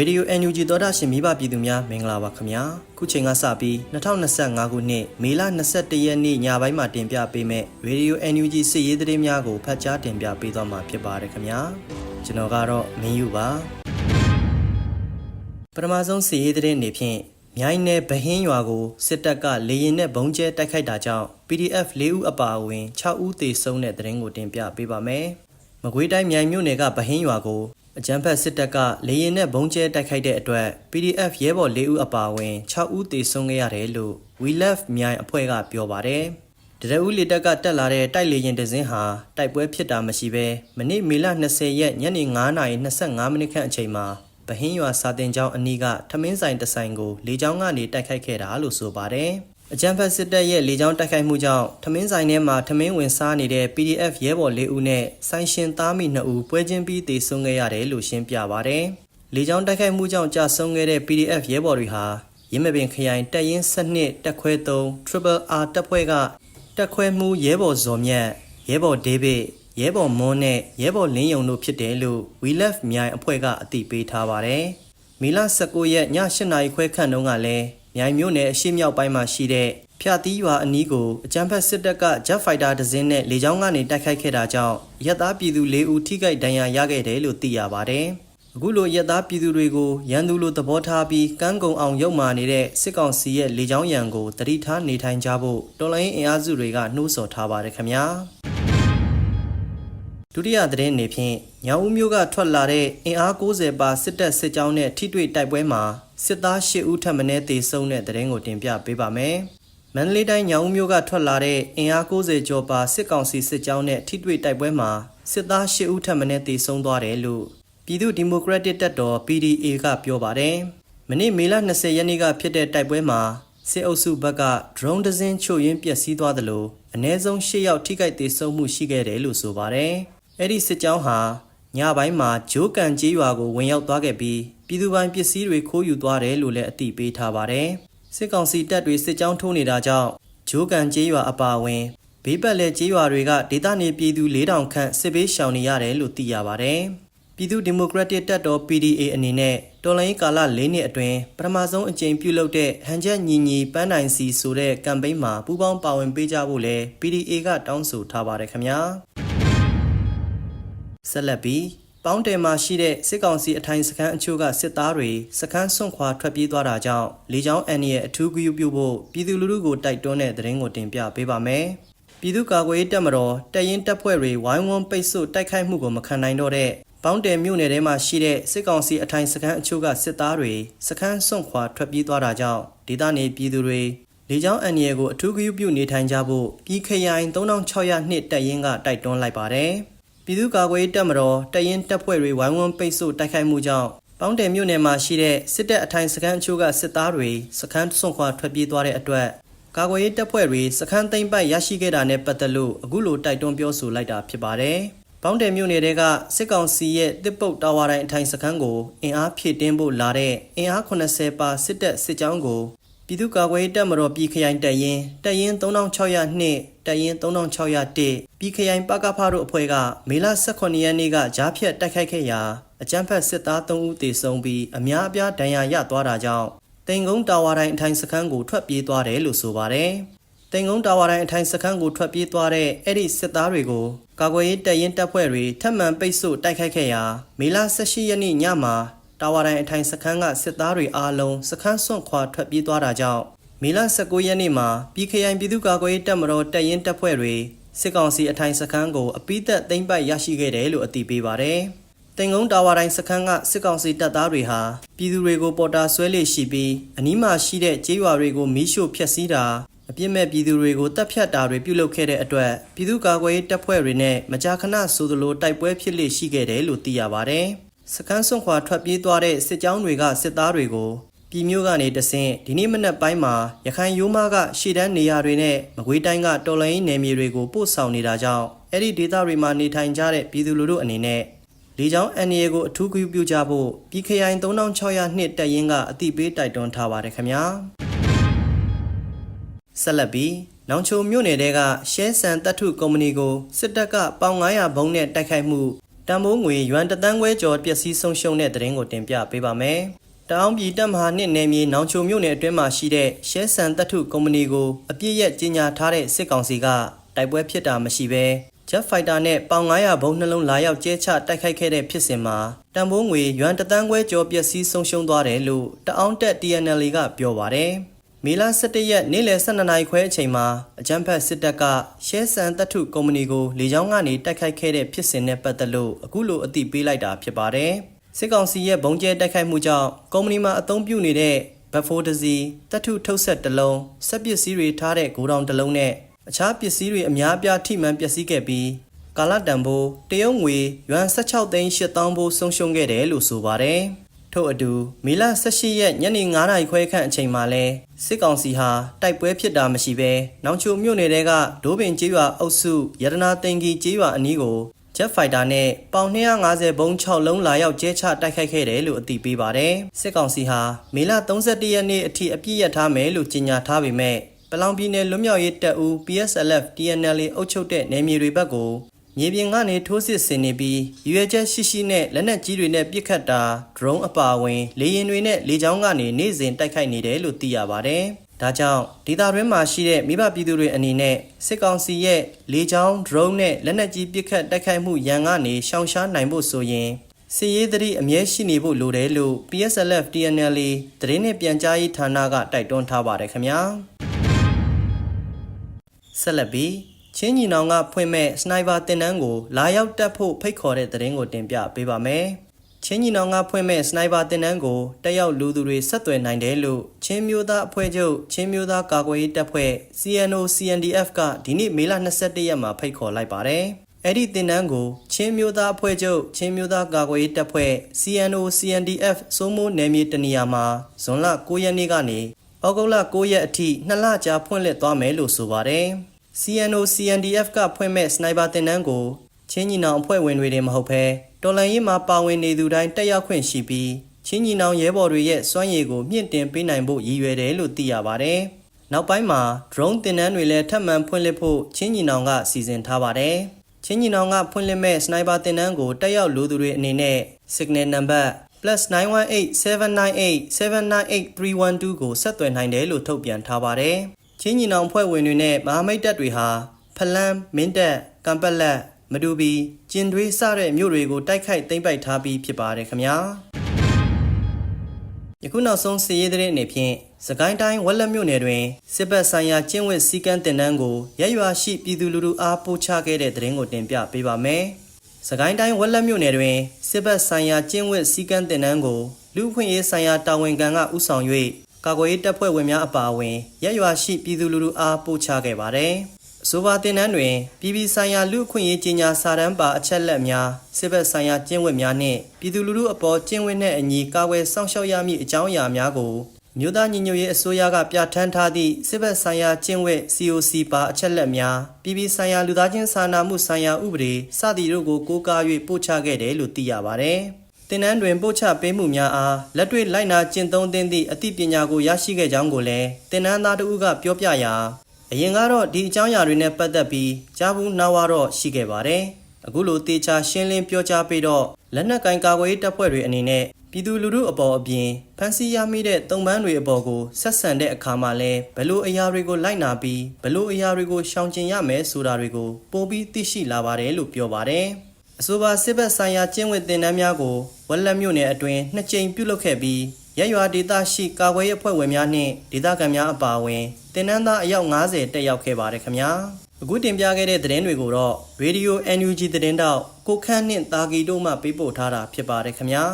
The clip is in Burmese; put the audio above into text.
ရေဒီယို NUG သောတာရှင်မိဘပြည်သူများမင်္ဂလာပါခင်ဗျာခုချိန်ကစပြီး2025ခုနှစ်မေလ21ရက်နေ့ညပိုင်းမှာတင်ပြပေးမယ့်ရေဒီယို NUG စစ်ရေးသတင်းများကိုဖတ်ကြားတင်ပြပေးသွားမှာဖြစ်ပါတယ်ခင်ဗျာကျွန်တော်ကတော့မင်းယူပါပထမဆုံးစစ်ရေးသတင်းအနေဖြင့်မြိုင်းနယ်ဗဟင်းရွာကိုစစ်တပ်ကလေရင်နဲ့ဘုံကျဲတိုက်ခိုက်တာကြောင့် PDF ၄ဦးအပါအဝင်6ဦးသေဆုံးတဲ့သတင်းကိုတင်ပြပေးပါမယ်မကွေးတိုင်းမြိုင်မြို့နယ်ကဗဟင်းရွာကို အကြမ်းဖက်စစ်တပ်ကလေရင်နဲ့ဘုံကျဲတိုက်ခိုက်တဲ့အတွက် PDF ရဲဘော်၄ဦးအပါအဝင်6ဦးသေဆုံးခဲ့ရတယ်လို့ We Love မြိုင်အဖွဲ့ကပြောပါတယ်။တရဦးလေတပ်ကတက်လာတဲ့တိုက်လေရင်တစင်းဟာတိုက်ပွဲဖြစ်တာမရှိဘဲမနေ့မေလ20ရက်ညနေ9:25မိနစ်ခန့်အချိန်မှာဗဟင်းရွာစာတင်ကျောင်းအနီးကထမင်းဆိုင်တစ်ဆိုင်ကိုလေကြောင်းကနေတိုက်ခိုက်ခဲ့တာလို့ဆိုပါတယ်။ အကြံဖက်စစ်တပ်ရဲ့လေကြောင်းတိုက်ခိုက်မှုကြောင့်ထမင်းဆိုင်ထဲမှာထမင်းဝင်စားနေတဲ့ PDF ရဲဘော်၄ဦးနဲ့ဆိုင်ရှင်သားမိ2ဦးပွဲချင်းပြီးတေဆုံးခဲ့ရတယ်လို့ရှင်းပြပါတယ်။လေကြောင်းတိုက်ခိုက်မှုကြောင့်ကြာဆုံးခဲ့တဲ့ PDF ရဲဘော်တွေဟာရင်းမပင်ခရိုင်တပ်ရင်း7နှစ်တက်ခွဲ3 Triple R တပ်ဖွဲ့ကတက်ခွဲမှုရဲဘော်ဇော်မြတ်ရဲဘော်ဒေးဗစ်ရဲဘော်မွန်းနဲ့ရဲဘော်လင်းယုံတို့ဖြစ်တယ်လို့ We Love မြိုင်အဖွဲ့ကအသိပေးထားပါတယ်။မီလ19ရက်ည8နာရီခွဲခန့်တုန်းကလည်း မြိုင်မြို့နယ်အရှိမြောက်ပိုင်းမှာရှိတဲ့ဖျာတီးရွာအနီးကိုအကြမ်းဖက်စစ်တပ်က Jet Fighter တစ်စင်းနဲ့လေကြောင်းကနေတိုက်ခိုက်ခဲ့တာကြောင့်ရက်သားပြည်သူ၄ဦးထိခိုက်ဒဏ်ရာရခဲ့တယ်လို့သိရပါတယ်။အခုလိုရက်သားပြည်သူတွေကိုရန်သူလိုသဘောထားပြီးကန်းကုံအောင်ရုပ်မာနေတဲ့စစ်ကောင်စီရဲ့လေကြောင်းရန်ကိုတတိထားနေထိုင်ကြဖို့တော်လိုင်းအင်အားစုတွေကနှိုးဆော်ထားပါတယ်ခင်ဗျာ။ဒုတိယသတင်းအနေဖြင့်ညောင်ဦးမျိုးကထွက်လာတဲ့အင်အား90ပါစစ်တပ်စစ်ကြောင်းနဲ့ထိတွေ့တိုက်ပွဲမှာ စစ်သား10ဦးထပ်မံတေဆုံးတဲ့သတင်းကိုတင်ပြပေးပါမယ်။မန္တလေးတိုင်းညောင်ဦးမျိုးကထွက်လာတဲ့အင်အား90ကျော်ပါစစ်ကောင်စီစစ်ကြောင်းနဲ့ထိတွေ့တိုက်ပွဲမှာစစ်သား10ဦးထပ်မံတေဆုံးသွားတယ်လို့ပြည်သူ့ဒီမိုကရက်တစ်တပ်တော် PDA ကပြောပါတယ်။မနေ့မေလ20ရက်နေ့ကဖြစ်တဲ့တိုက်ပွဲမှာစစ်အုပ်စုဘက်က drone တစ်စင်းချို့ယွင်းပျက်စီးသွားသလိုအ ਨੇ ဆုံး10ယောက်ထိခိုက်ဒေဆုံးမှုရှိခဲ့တယ်လို့ဆိုပါတယ်။အဲ့ဒီစစ်ကြောင်းဟာညပိုင်းမှာဂျိုးကန်ကျေးရွာကိုဝင်ရောက်သွားခဲ့ပြီး ပြည်သူပိုင်ပစ္စည်းတွေခိုးယူသွားတယ်လို့လည်းအသိပေးထားပါတယ်။စစ်ကောင်စီတပ်တွေစစ်ကြောင်းထိုးနေတာကြောင့်ဂျိုးကန်ကျေးရွာအပါအဝင်ဘေးပတ်လည်ကျေးရွာတွေကဒေသနေပြည်သူ4000ခန့်စစ်ဘေးရှောင်နေရတယ်လို့သိရပါတယ်။ပြည်သူ့ဒီမိုကရက်တစ်တပ်တော် PDA အနေနဲ့တော်လိုင်းကာလ၄နှစ်အတွင်းပထမဆုံးအကြိမ်ပြုလုပ်တဲ့ဟန်ချက်ညီညီပန်းတိုင်စီဆိုတဲ့ကမ်ပိန်းမှာပူးပေါင်းပါဝင်ပေးကြဖို့လဲ PDA ကတောင်းဆိုထားပါတယ်ခင်ဗျာဆက်လက်ပြီး ပေါင်းတယ်မှာရှိတဲ့စစ်ကောင်စီအထိုင်စခန်းအချို့ကစစ်သားတွေစခန်းဆွန့်ခွာထွက်ပြေးသွားတာကြောင့်လေကြောင်းအန်ရဲ့အထူးဂရုပြုဖို့ပြည်သူလူထုကိုတိုက်တွန်းတဲ့သတင်းကိုတင်ပြပေးပါမယ်။ပြည်သူ့ကာကွယ်ရေးတပ်မတော်တပ်ရင်းတပ်ဖွဲ့တွေဝိုင်းဝန်းပိတ်ဆို့တိုက်ခိုက်မှုကိုမခံနိုင်တော့တဲ့ပေါင်းတယ်မြို့နယ်ထဲမှာရှိတဲ့စစ်ကောင်စီအထိုင်စခန်းအချို့ကစစ်သားတွေစခန်းဆွန့်ခွာထွက်ပြေးသွားတာကြောင့်ဒေသနေပြည်သူတွေလေကြောင်းအန်ရဲ့ကိုအထူးဂရုပြုနေထိုင်ကြဖို့ပြည်ခရိုင်3600နှစ်တပ်ရင်းကတိုက်တွန်းလိုက်ပါတယ်။ ပြည်သူ့ကာကွယ်ရေးတပ်မတော်တရင်တပ်ဖွဲ့တွေဝိုင်းဝန်းပိတ်ဆို့တိုက်ခိုက်မှုကြောင့်ပေါင်းတယ်မြို့နယ်မှာရှိတဲ့စစ်တပ်အထိုင်စခန်းအချို့ကစစ်သားတွေစခန်းဆွန့်ခွာထွက်ပြေးသွားတဲ့အတွက်ကာကွယ်ရေးတပ်ဖွဲ့တွေစခန်းသိမ်းပိုက်ရရှိခဲ့တာနဲ့ပတ်သက်လို့အခုလိုတိုက်တွန်းပြောဆိုလိုက်တာဖြစ်ပါတယ်။ပေါင်းတယ်မြို့နယ်တဲကစစ်ကောင်စီရဲ့တစ်ပုတ်တာဝါတိုင်းအထိုင်စခန်းကိုအင်အားဖြည့်တင်းဖို့လာတဲ့အင်အား80ပါစစ်တပ်စစ်ကြောင်းကို ပြည်သူ့ကာကွယ်ရေးတပ်မတော်ပြည်ခရိုင်တပ်ရင်းတပ်ရင်း3602တပ်ရင်း3601ပြည်ခရိုင်ပကဖတို့အဖွဲ့ကမေလ18ရက်နေ့ကကြားဖြတ်တိုက်ခိုက်ခဲ့ရာအကြမ်းဖက်စစ်သား3ဦးသေဆုံးပြီးအများအပြားဒဏ်ရာရသွားတာကြောင့်တင်ကုန်းတာဝါတိုင်းအထိုင်စခန်းကိုထွက်ပြေးသွားတယ်လို့ဆိုပါတယ်။တင်ကုန်းတာဝါတိုင်းအထိုင်စခန်းကိုထွက်ပြေးသွားတဲ့အဲ့ဒီစစ်သားတွေကိုကာကွယ်ရေးတပ်ရင်းတပ်ဖွဲ့တွေထပ်မံပိတ်ဆို့တိုက်ခိုက်ခဲ့ရာမေလ18ရက်နေ့ညမှာ တာဝါတိုင်းအထိုင်စခန်းကစစ်သားတွေအားလုံးစခန်းဆွန့်ခွာထွက်ပြေးသွားတာကြောင့်မေလ19ရက်နေ့မှာပြည်ခရိုင်ပြည်သူ့ကာကွယ်ရေးတပ်မတော်တပ်ရင်းတပ်ဖွဲ့တွေစစ်ကောင်စီအထိုင်စခန်းကိုအပိသက်သိမ်းပိုက်ရရှိခဲ့တယ်လို့အသိပေးပါတယ်။တင်ကုန်းတာဝါတိုင်းစခန်းကစစ်ကောင်စီတပ်သားတွေဟာပြည်သူတွေကိုပေါ်တာဆွဲလေရှိပြီးအနီးမှာရှိတဲ့ကျေးရွာတွေကိုမီးရှို့ဖျက်ဆီးတာအပြစ်မဲ့ပြည်သူတွေကိုတပ်ဖြတ်တာတွေပြုလုပ်ခဲ့တဲ့အတွက်ပြည်သူ့ကာကွယ်ရေးတပ်ဖွဲ့တွေနဲ့မကြာခဏဆိုသလိုတိုက်ပွဲဖြစ်လေရှိခဲ့တယ်လို့သိရပါတယ်။ စကန်းစွန့်ခွာထွက်ပြေးသွားတဲ့စစ်ကြောင်းတွေကစစ်သားတွေကိုပြည်မျိုးကနေတဆင့်ဒီနေ့မနက်ပိုင်းမှာရခိုင်ရိုးမားကရှေ့တန်းနေရာတွေနဲ့မကွေးတိုင်းကတော်လိုင်းနယ်မြေတွေကိုပို့ဆောင်နေတာကြောင့်အဲ့ဒီဒေသတွေမှာနေထိုင်ကြတဲ့ပြည်သူလူထုအနေနဲ့လေကြောင်းအန်ရီကိုအထူးဂရုပြုကြဖို့ပြည်ခရိုင်3600နှစ်တပ်ရင်းကအတိပေးတိုက်တွန်းထားပါတယ်ခင်ဗျာဆက်လက်ပြီးနောင်ချုံမြို့နယ်တဲကရှဲဆန်တပ်ထုကုမ္ပဏီကိုစစ်တပ်ကပေါင်900ဘုံနဲ့တိုက်ခိုက်မှု တန်ဖိုးငွေယွမ်တသန်းခွဲကျော်ပျက်စီးဆုံးရှုံးတဲ့သတင်းကိုတင်ပြပေးပါမယ်။တအောင်းပြည်တပ်မဟာနှစ်နယ်မြေနောင်ချိုမြို့နယ်အတွင်းမှာရှိတဲ့ရှဲဆန်တပ်ထုကုမ္ပဏီကိုအပြစ်ရက်ကြီးညာထားတဲ့စစ်ကောင်စီကတိုက်ပွဲဖြစ်တာမရှိဘဲ Jet Fighter နဲ့ပေါင်900ဘုံနှလုံးလာရောက်ကျဲချတိုက်ခိုက်ခဲ့တဲ့ဖြစ်စဉ်မှာတန်ဖိုးငွေယွမ်တသန်းခွဲကျော်ပျက်စီးဆုံးရှုံးသွားတယ်လို့တအောင်းတက် TNL ကပြောပါတယ်။ မေလ17ရက်နေ့လယ်12နာရီခွဲအချိန်မှာအကြမ်းဖက်စစ်တပ်ကရှဲဆန်တပ်ထုကုမ္ပဏီကိုလေကြောင်းကနေတိုက်ခိုက်ခဲ့တဲ့ဖြစ်စဉ်နဲ့ပတ်သက်လို့အခုလိုအသိပေးလိုက်တာဖြစ်ပါတယ်။စစ်ကောင်စီရဲ့ဘုံကျဲတိုက်ခိုက်မှုကြောင့်ကုမ္ပဏီမှာအသုံးပြုနေတဲ့ဘတ်ဖိုးတစီတပ်ထုထုတ်ဆက်တစ်လုံးစက်ပစ္စည်းတွေထားတဲ့ဂိုဒေါင်တစ်လုံးနဲ့အခြားပစ္စည်းတွေအများအပြားထိမှန်ပျက်စီးခဲ့ပြီးကာလတန်ဖိုးတရုတ်ငွေယွမ်16သိန်း8000ဘိုးဆုံးရှုံးခဲ့တယ်လို့ဆိုပါတယ်။ ထို့အတူမေလ18ရက်ညနေ9နာရီခွဲခန့်အချိန်မှာလဲစစ်ကောင်စီဟာတိုက်ပွဲဖြစ်တာမရှိဘဲနောင်ချိုမြို့နယ်တဲကဒိုးပင်ကျေးရွာအုပ်စုရတနာတင်ကြီးကျေးရွာအနီးကို Jet Fighter နဲ့ပေါင်250ဘုံ6လုံးလာရောက်ကျဲချတိုက်ခိုက်ခဲ့တယ်လို့အသိပေးပါတယ်။စစ်ကောင်စီဟာမေလ31ရက်နေ့အထိအပြည့်ရထားမယ်လို့ကြေညာထားပေမဲ့ပလောင်ပြည်နယ်လွတ်မြောက်ရေးတပ်ဦး PSLF TNL အုပ်ချုပ်တဲ့နယ်မြေတွေဘက်ကို မြေပြင်ကနေထိုးစစ်ဆင်နေပြီးရွေချက်ရှိရှိနဲ့လက်နက်ကြီးတွေနဲ့ပစ်ခတ်တာ drone အပါအဝင် လေယာဉ်တွေနဲ့လေကြောင်းကနေနေ့စဉ်တိုက်ခိုက်နေတယ်လို့သိရပါတယ်။ဒါကြောင့်ဒေသတွင်းမှာရှိတဲ့မိဘပြည်သူတွေအနေနဲ့စစ်ကောင်စီရဲ့လေကြောင်း drone နဲ့လက်နက်ကြီးပစ်ခတ်တိုက်ခိုက်မှုရန်ကနေရှောင်ရှားနိုင်ဖို့ဆိုရင်စီရေးသတိအမြဲရှိနေဖို့လိုတယ်လို့ PSLF TNL သတင်းနဲ့ပြန်ကြားရေးဌာနကတိုက်တွန်းထားပါတယ်ခင်ဗျာဆက်လက်ပြီး ချင်းညီနောင်ကဖွင့်မဲ့စနိုက်ပါတင်တန်းကိုလာရောက်တက်ဖို့ဖိတ်ခေါ်တဲ့သတင်းကိုတင်ပြပေးပါမယ်ချင်းညီနောင်ကဖွင့်မဲ့စနိုက်ပါတင်တန်းကိုတက်ရောက်လူသူတွေဆက်သွယ်နိုင်တယ်လို့ချင်းမျိုးသားအဖွဲ့ချုပ်ချင်းမျိုးသားကာကွယ်ရေးတပ်ဖွဲ့ CNO CNDF ကဒီနေ့မေလ22ရက်မှာဖိတ်ခေါ်လိုက်ပါတယ်အဲ့ဒီတင်တန်းကိုချင်းမျိုးသားအဖွဲ့ချုပ်ချင်းမျိုးသားကာကွယ်ရေးတပ်ဖွဲ့ CNO CNDF စိုးမိုးနယ်မြေတနေရာမှာဇွန်လ9ရက်နေ့ကနေဩဂုတ်လ9ရက်အထိနှစ်လကြာဖွင့်လှစ်သွားမယ်လို့ဆိုပါတယ်။ CNO CNDF ကဖွင့်မဲ့စနိုက်ပါတင်တန်းကိုချင်းညီနောင်အဖွဲ့ဝင်တွေတင်မဟုတ်ဘဲတော်လန်ရေးမှာပါဝင်နေသူတိုင်းတက်ရောက်ခွင့်ရှိပြီးချင်းညီနောင်ရဲဘော်တွေရဲ့စွမ်းရည်ကိုမြင့်တင်ပေးနိုင်ဖို့ရည်ရွယ်တယ်လို့သိရပါတယ်။နောက်ပိုင်းမှာ drone တင်တန်းတွေလည်းထပ်မံဖွင့်လှစ်ဖို့ချင်းညီနောင်ကစီစဉ်ထားပါတယ်။ချင်းညီနောင်ကဖွင့်လှစ်မဲ့စနိုက်ပါတင်တန်းကိုတက်ရောက်လူသူတွေအနေနဲ့ signal number +918798798312 ကိုဆက်သွယ်နိုင်တယ်လို့ထုတ်ပြန်ထားပါတယ်။ ချင်းညီနောင်ဖွဲ့ဝင်တွေနဲ့မဟာမိတ်တပ်တွေဟာဖလန်းမင်းတပ်ကံပက်လက်မတူပီကျင်တွေးစတဲ့မြို့တွေကိုတိုက်ခိုက်သိမ်းပိုက်ထားပြီးဖြစ်ပါတယ်ခင်ဗျာယခုနောက်ဆုံးစီးရေးတဲ့အနေဖြင့်စကိုင်းတိုင်းဝက်လက်မြို့နယ်တွင်စစ်ဘက်ဆိုင်ရာကျင်းဝတ်စည်းကမ်းတင်နန်းကိုရက်ရွာရှိပြည်သူလူထုအားပို့ချခဲ့တဲ့သတင်းကိုတင်ပြပေးပါမယ်။စကိုင်းတိုင်းဝက်လက်မြို့နယ်တွင်စစ်ဘက်ဆိုင်ရာကျင်းဝတ်စည်းကမ်းတင်နန်းကိုလူ့အခွင့်အရေးဆိုင်ရာတာဝန်ခံကဥဆောင်၍ ကာကွယ်ရေးတပ်ဖွဲ့ဝင်များအပါအဝင်ရက်ရွာရှိပြည်သူလူထုအားပို့ချခဲ့ပါတယ်။အဆိုပါတင်နန်းတွင်ပြည်ပဆိုင်ရာလူ့အခွင့်အရေးကြီးညာစာတမ်းပါအချက်လက်များစစ်ဘက်ဆိုင်ရာကျင့်ဝတ်များနှင့်ပြည်သူလူထုအပေါ်ကျင့်ဝတ်နှင့်အညီကာကွယ်စောင့်ရှောက်ရမည့်အကြောင်းအရာများကိုမြို့သားညီညွတ်ရေးအစိုးရကပြဋ္ဌာန်းထားသည့်စစ်ဘက်ဆိုင်ရာကျင့်ဝတ် COC ပါအချက်လက်များပြည်ပဆိုင်ရာလူသားချင်းစာနာမှုဆိုင်ရာဥပဒေစသည်တို့ကိုကိုးကား၍ပို့ချခဲ့တယ်လို့သိရပါဗျ။ တင်နန်းတွင်ပို့ချပေးမှုများအားလက်တွေ့လိုက်နာကျင့်သုံးသင့်သည့်အသိပညာကိုရရှိခဲ့ကြောင်းကိုလည်းတင်နန်းသားတို့ကပြောပြရာအရင်ကတော့ဒီအကြောင်းအရာတွေနဲ့ပတ်သက်ပြီးကြားဘူးနားဝါတော့ရှိခဲ့ပါတယ်။အခုလိုတေချာရှင်းလင်းပြောကြားပြီးတော့လက်နက်ကင်ကာကွယ်ရေးတပ်ဖွဲ့တွေအနေနဲ့ပြည်သူလူထုအပေါ်အပြင်ဖန်ဆီးရမိတဲ့တုံပန်းတွေအပေါ်ကိုဆက်ဆံတဲ့အခါမှာလဲဘလို့အရာတွေကိုလိုက်နာပြီးဘလို့အရာတွေကိုရှောင်ကျဉ်ရမယ်ဆိုတာတွေကိုပိုပြီးသိရှိလာပါတယ်လို့ပြောပါတယ်။ အဆိုပါစစ်ဘက်ဆိုင်ရာကျင့်ဝတ်သင်တန်းများကိုဝက်လက်မြို့နယ်အတွင်းနှစ်ကြိမ်ပြုလုပ်ခဲ့ပြီးရက်ရွာဒေသရှိကာကွယ်ရေးအဖွဲ့ဝင်များနှင့်ဒေသခံများအပါအဝင်တင်နန်းသားအယောက်90တက်ရောက်ခဲ့ပါတယ်ခင်ဗျာအခုတင်ပြခဲ့တဲ့သတင်းတွေကိုတော့ Radio NUG သတင်းတောက်ကိုခန့်နှင့်တာဂီတို့မှပေးပို့ထားတာဖြစ်ပါတယ်ခင်ဗျာ